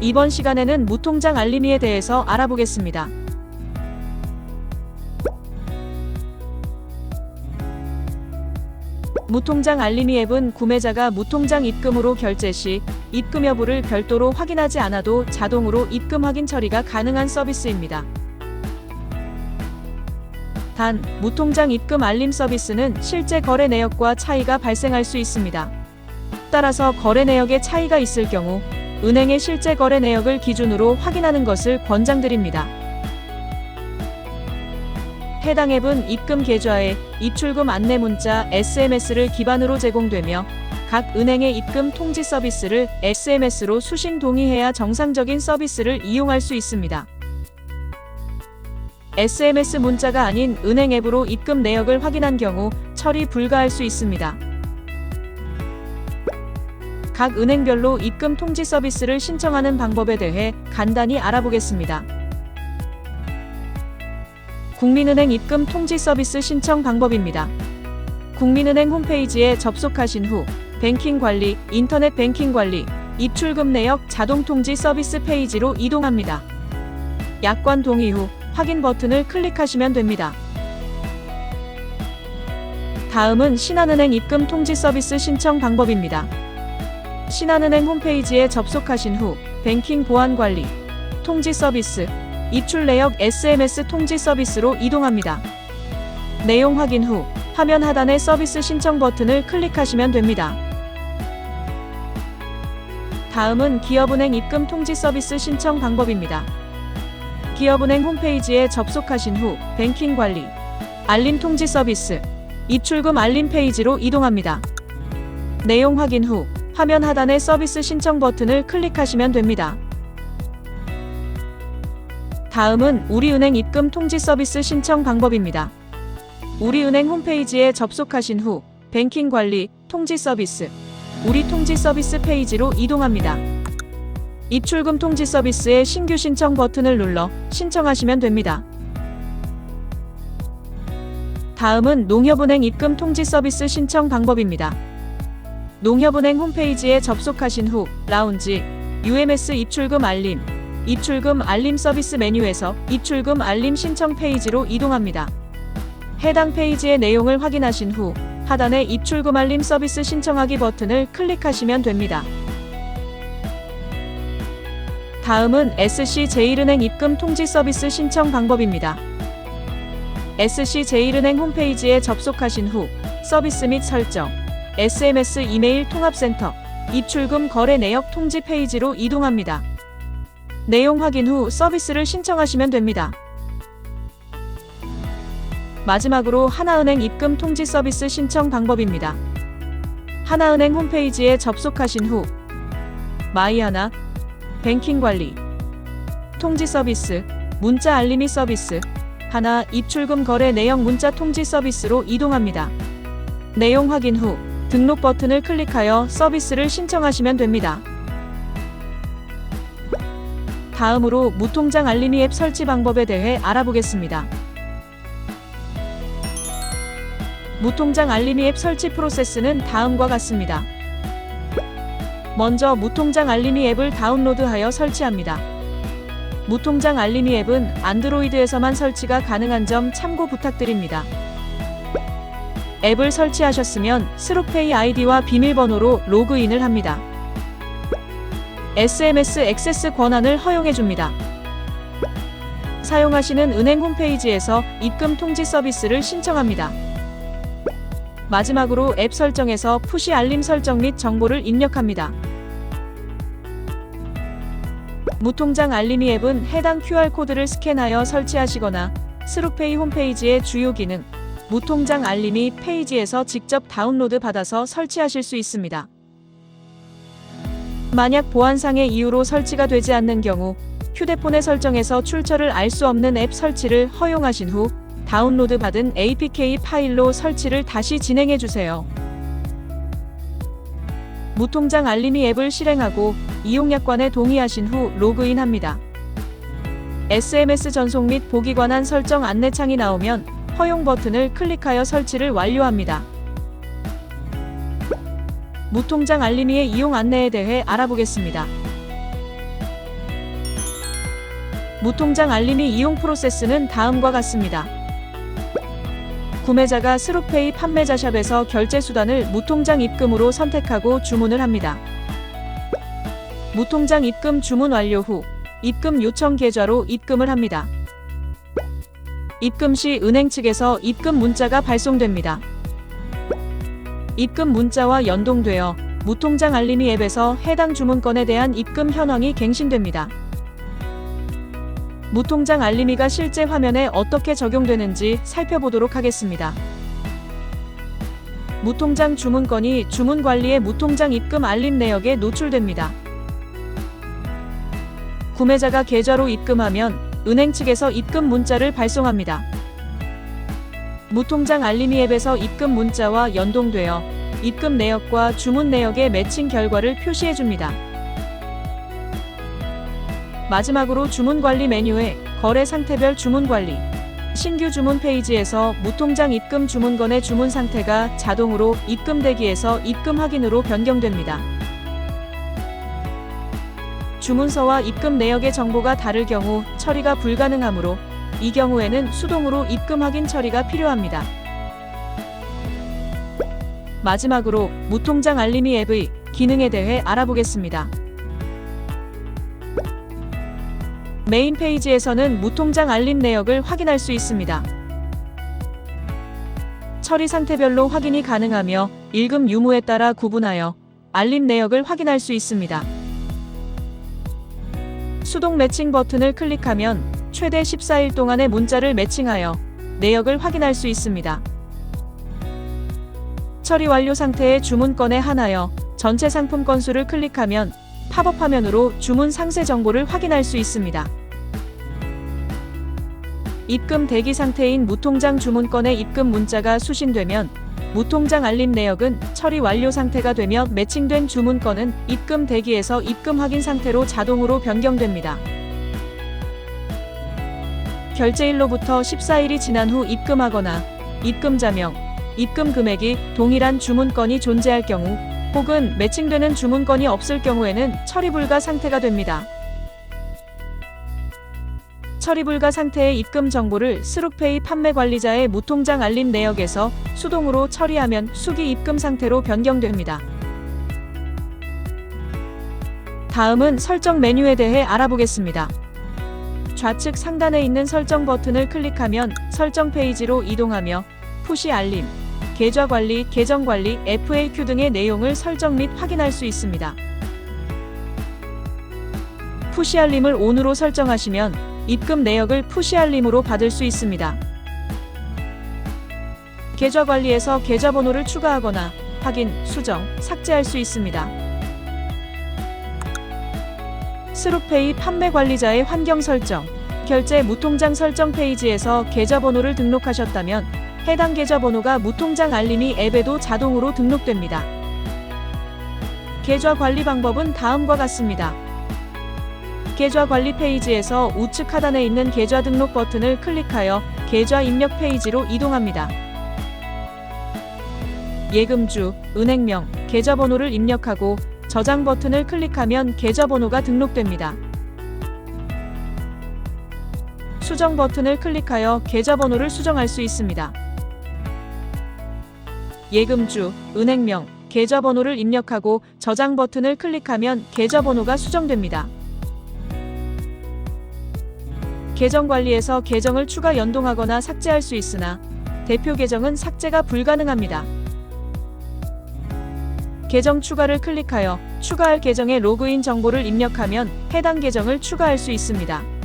이번 시간에는 무통장 알림이에 대해서 알아보겠습니다. 무통장 알림이 앱은 구매자가 무통장 입금으로 결제 시 입금 여부를 별도로 확인하지 않아도 자동으로 입금 확인 처리가 가능한 서비스입니다. 단, 무통장 입금 알림 서비스는 실제 거래 내역과 차이가 발생할 수 있습니다. 따라서 거래 내역에 차이가 있을 경우 은행의 실제 거래 내역을 기준으로 확인하는 것을 권장드립니다. 해당 앱은 입금 계좌에 입출금 안내 문자 SMS를 기반으로 제공되며 각 은행의 입금 통지 서비스를 SMS로 수신 동의해야 정상적인 서비스를 이용할 수 있습니다. SMS 문자가 아닌 은행 앱으로 입금 내역을 확인한 경우 처리 불가할 수 있습니다. 각 은행별로 입금 통지 서비스를 신청하는 방법에 대해 간단히 알아보겠습니다. 국민은행 입금 통지 서비스 신청 방법입니다. 국민은행 홈페이지에 접속하신 후 뱅킹 관리, 인터넷 뱅킹 관리, 입출금 내역 자동 통지 서비스 페이지로 이동합니다. 약관 동의 후 확인 버튼을 클릭하시면 됩니다. 다음은 신한은행 입금 통지 서비스 신청 방법입니다. 신한은행 홈페이지에 접속하신 후 뱅킹 보안 관리, 통지 서비스, 입출 내역 SMS 통지 서비스로 이동합니다. 내용 확인 후 화면 하단의 서비스 신청 버튼을 클릭하시면 됩니다. 다음은 기업은행 입금 통지 서비스 신청 방법입니다. 기업은행 홈페이지에 접속하신 후 뱅킹 관리, 알림 통지 서비스, 입출금 알림 페이지로 이동합니다. 내용 확인 후 화면 하단의 서비스 신청 버튼을 클릭하시면 됩니다. 다음은 우리은행 입금 통지 서비스 신청 방법입니다. 우리은행 홈페이지에 접속하신 후 뱅킹 관리, 통지 서비스, 우리 통지 서비스 페이지로 이동합니다. 입출금 통지 서비스의 신규 신청 버튼을 눌러 신청하시면 됩니다. 다음은 농협은행 입금 통지 서비스 신청 방법입니다. 농협은행 홈페이지에 접속하신 후 라운지, UMS 입출금 알림, 입출금 알림 서비스 메뉴에서 입출금 알림 신청 페이지로 이동합니다. 해당 페이지의 내용을 확인하신 후 하단의 입출금 알림 서비스 신청하기 버튼을 클릭하시면 됩니다. 다음은 SC제일은행 입금 통지 서비스 신청 방법입니다. SC제일은행 홈페이지에 접속하신 후 서비스 및 설정, SMS 이메일 통합센터, 입출금 거래 내역 통지 페이지로 이동합니다. 내용 확인 후 서비스를 신청하시면 됩니다. 마지막으로 하나은행 입금 통지 서비스 신청 방법입니다. 하나은행 홈페이지에 접속하신 후 마이하나, 뱅킹 관리, 통지 서비스, 문자 알림이 서비스, 하나 입출금 거래 내역 문자 통지 서비스로 이동합니다. 내용 확인 후 등록 버튼을 클릭하여 서비스를 신청하시면 됩니다. 다음으로 무통장 알림이 앱 설치 방법에 대해 알아보겠습니다. 무통장 알림이 앱 설치 프로세스는 다음과 같습니다. 먼저 무통장 알림이 앱을 다운로드하여 설치합니다. 무통장 알림이 앱은 안드로이드에서만 설치가 가능한 점 참고 부탁드립니다. 앱을 설치하셨으면 스루페이 아이디와 비밀번호로 로그인을 합니다. SMS 액세스 권한을 허용해 줍니다. 사용하시는 은행 홈페이지에서 입금 통지 서비스를 신청합니다. 마지막으로 앱 설정에서 푸시 알림 설정 및 정보를 입력합니다. 무통장 알림이 앱은 해당 QR코드를 스캔하여 설치하시거나 스루페이 홈페이지의 주요 기능, 무통장 알림이 페이지에서 직접 다운로드 받아서 설치하실 수 있습니다. 만약 보안상의 이유로 설치가 되지 않는 경우 휴대폰의 설정에서 출처를 알 수 없는 앱 설치를 허용하신 후 다운로드 받은 APK 파일로 설치를 다시 진행해 주세요. 무통장 알림이 앱을 실행하고 이용약관에 동의하신 후 로그인합니다. SMS 전송 및 보기 관한 설정 안내창이 나오면 허용 버튼을 클릭하여 설치를 완료합니다. 무통장 알림이의 이용 안내에 대해 알아보겠습니다. 무통장 알림이 이용 프로세스는 다음과 같습니다. 구매자가 스루페이 판매자 샵에서 결제 수단을 무통장 입금으로 선택하고 주문을 합니다. 무통장 입금 주문 완료 후 입금 요청 계좌로 입금을 합니다. 입금 시 은행 측에서 입금 문자가 발송됩니다. 입금 문자와 연동되어 무통장 알림이 앱에서 해당 주문건에 대한 입금 현황이 갱신됩니다. 무통장 알림이가 실제 화면에 어떻게 적용되는지 살펴보도록 하겠습니다. 무통장 주문건이 주문 관리의 무통장 입금 알림 내역에 노출됩니다. 구매자가 계좌로 입금하면 은행 측에서 입금 문자를 발송합니다. 무통장 알림이 앱에서 입금 문자와 연동되어 입금 내역과 주문 내역의 매칭 결과를 표시해 줍니다. 마지막으로 주문 관리 메뉴에 거래 상태별 주문 관리, 신규 주문 페이지에서 무통장 입금 주문건의 주문 상태가 자동으로 입금 대기에서 입금 확인으로 변경됩니다. 주문서와 입금 내역의 정보가 다를 경우 처리가 불가능하므로 이 경우에는 수동으로 입금 확인 처리가 필요합니다. 마지막으로 무통장 알림이 앱의 기능에 대해 알아보겠습니다. 메인 페이지에서는 무통장 알림 내역을 확인할 수 있습니다. 처리 상태별로 확인이 가능하며 일금 유무에 따라 구분하여 알림 내역을 확인할 수 있습니다. 수동 매칭 버튼을 클릭하면 최대 14일 동안의 문자를 매칭하여 내역을 확인할 수 있습니다. 처리 완료 상태의 주문건에 한하여 전체 상품 건수를 클릭하면 팝업 화면으로 주문 상세 정보를 확인할 수 있습니다. 입금 대기 상태인 무통장 주문건의 입금 문자가 수신되면 무통장 알림 내역은 처리 완료 상태가 되며 매칭된 주문건은 입금 대기에서 입금 확인 상태로 자동으로 변경됩니다. 결제일로부터 14일이 지난 후 입금하거나 입금자명, 입금 금액이 동일한 주문건이 존재할 경우 혹은 매칭되는 주문건이 없을 경우에는 처리 불가 상태가 됩니다. 처리 불가 상태의 입금 정보를 스룩페이 판매 관리자의 무통장 알림 내역에서 수동으로 처리하면 수기 입금 상태로 변경됩니다. 다음은 설정 메뉴에 대해 알아보겠습니다. 좌측 상단에 있는 설정 버튼을 클릭하면 설정 페이지로 이동하며 푸시 알림, 계좌 관리, 계정 관리, FAQ 등의 내용을 설정 및 확인할 수 있습니다. 푸시 알림을 ON으로 설정하시면 입금 내역을 푸시 알림으로 받을 수 있습니다. 계좌 관리에서 계좌번호를 추가하거나 확인, 수정, 삭제할 수 있습니다. 스루페이 판매 관리자의 환경 설정, 결제 무통장 설정 페이지에서 계좌번호를 등록하셨다면 해당 계좌번호가 무통장 알림이 앱에도 자동으로 등록됩니다. 계좌 관리 방법은 다음과 같습니다. 계좌 관리 페이지에서 우측 하단에 있는 계좌 등록 버튼을 클릭하여 계좌 입력 페이지로 이동합니다. 예금주, 은행명, 계좌번호를 입력하고 저장 버튼을 클릭하면 계좌번호가 등록됩니다. 수정 버튼을 클릭하여 계좌번호를 수정할 수 있습니다. 예금주, 은행명, 계좌번호를 입력하고 저장 버튼을 클릭하면 계좌번호가 수정됩니다. 계정 관리에서 계정을 추가 연동하거나 삭제할 수 있으나 대표 계정은 삭제가 불가능합니다. 계정 추가를 클릭하여 추가할 계정의 로그인 정보를 입력하면 해당 계정을 추가할 수 있습니다.